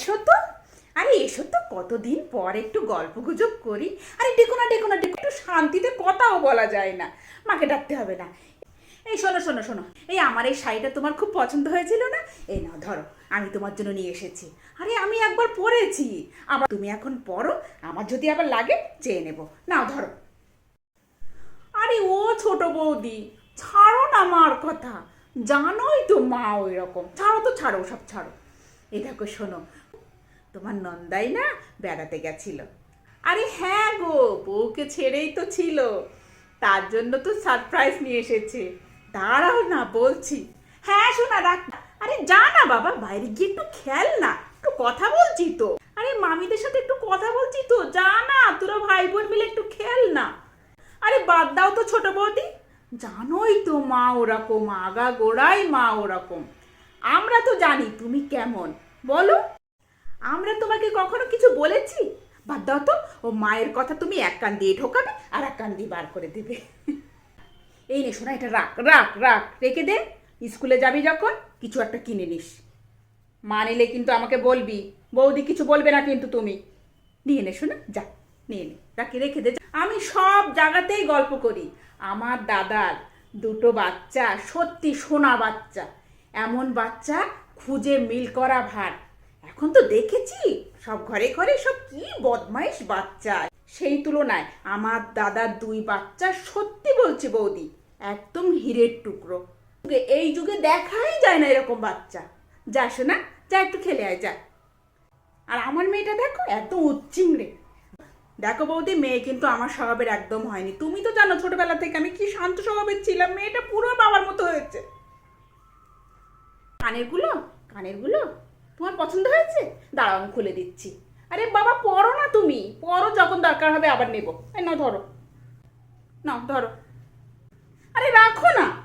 এসো তো। আরে এসো তো, কতদিন পর একটু গল্প গুজব করি। আরে ডেকো না ডেকো না একটু শান্তিতে কথাও বলা যায় না। মাকে ডাকতে হবে না। এই শোনো শোনো শোনো, এই আমার এই শাড়িটা তোমার খুব পছন্দ হয়েছিল না? এই নাও, ধরো, আমি তোমার জন্য নিয়ে এসেছি। আরে আমি একবার পরেছি। আবার তুমি এখন পরো, আমার যদি আবার লাগে, চেয়ে নেব। নাও, ধরো। আরে ও ছোট বৌদি, ছাড়ো না মার কথা। জানোই তো মা ওই রকম ছাড়ো তো, ছাড়ো সব ছাড়ো। এ দেখো, শোনো। তোমার নন্দাই না বেড়াতে গেছিল। আরে হ্যাঁ গো, বউকে ছেড়েই তো ছিল। তার জন্য তো সারপ্রাইজ নিয়ে এসেছে। দাঁড়াও না, বলছি। হ্যাঁ শোনা, রাখ। আরে যা না বাবা, বাইরে গিয়ে একটু খেল না, একটু কথা বলছি তো। আরে মামিদের সাথে একটু কথা বলছি তো, যা না, তোরা ভাই বোন মিলে একটু খেল না। আরে বাদ দাও তো ছোট বৌদি। জানোই তো মা ওরকম, আগা গোড়াই মা ওরকম। আমরা তো জানি তুমি কেমন। বলো। আমরা তোমাকে কখনো কিছু বলেছি? বাদ দাও তো, ও মায়ের কথা তুমি এক কান দিয়ে ঢোকাবে আর এক কান দিয়ে বার করে দেবে। এই নে শোনা এটা রাখ রাখ রাখ, রেখে দে। স্কুলে যাবি যখন, কিছু একটা কিনে নিস। মা নিলে কিন্তু আমাকে বলবি। বৌদি কিছু বলবে না কিন্তু তুমি। নিয়ে নে শোনা যা, নিয়ে নে। রাখি রেখে দে আমি সব জায়গাতেই গল্প করি। আমার দাদার দুটো বাচ্চা, সত্যি সোনা বাচ্চা। এমন বাচ্চা খুঁজে মিল করা ভার। এখন তো দেখেছি সব ঘরে ঘরে সব কি বদমাইশ বাচ্চা। সেই তুলনায় আমার দাদার দুই বাচ্চা সত্যি বলছি বৌদি, একদম হীরের টুকরো। এই যুগে দেখাই যায় না এরকম বাচ্চা। যা শোনা, যা একটু খেলে আয়, যা। আর আমার মেয়েটা দেখো এত উচ্চিংড়ে দেখো বৌদি, মেয়ে কিন্তু আমার স্বভাবের একদম হয়নি। তুমি তো জানো ছোটবেলা থেকে আমি কি শান্ত স্বভাবের ছিলাম, মেয়েটা পুরো বাবার মতো হয়েছে। কানেরগুলো? কানেরগুলো? তোমার পছন্দ হয়েছে? দাঁড়াও, আমি খুলে দিচ্ছি। আরে বাবা, পড়ো না তুমি। পড়ো, যখন দরকার হবে আবার নেব। না ধরো। না ধরো। আরে রাখো না।